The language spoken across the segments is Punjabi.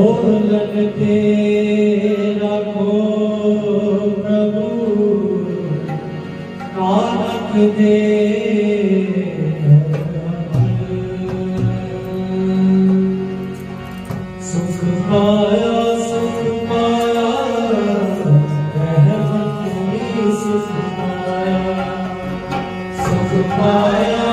ਡੋਲਨ ਤੇ ਪ੍ਰਭੂ। ਨਾਨਕ ਦੇ ਸੁਖ ਪਾਇਆ ਸੁਖ ਪਾਇਆ ਸੁਖ ਪਾਇਆ। ਸੁਖ ਪਾਇਆ।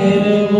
Hallelujah.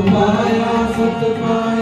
ਪਾਇਆ ਸੁਖ ਪਾਇਆ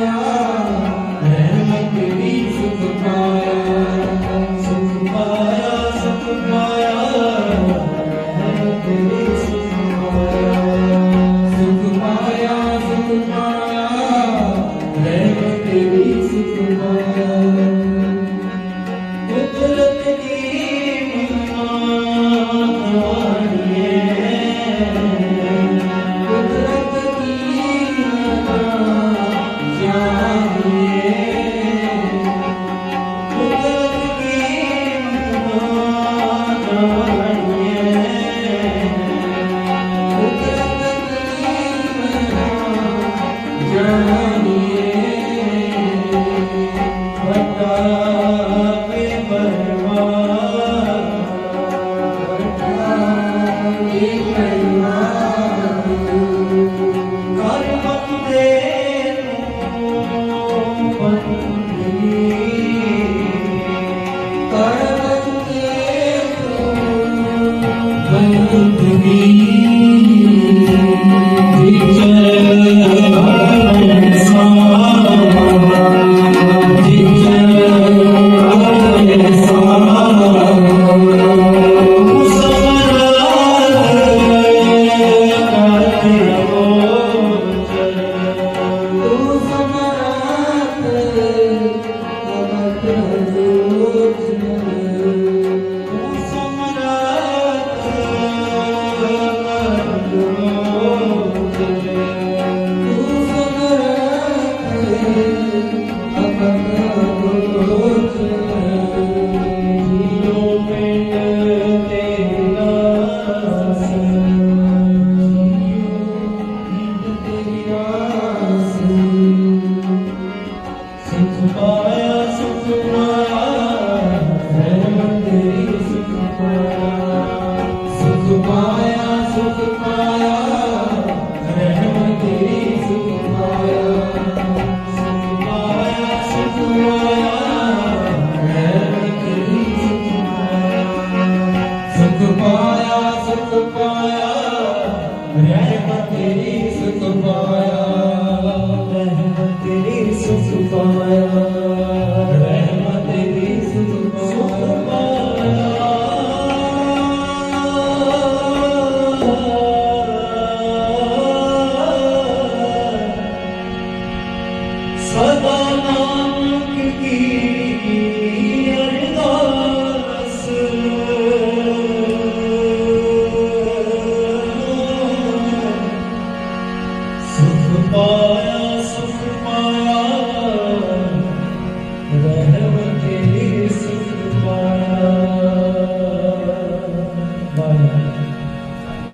one.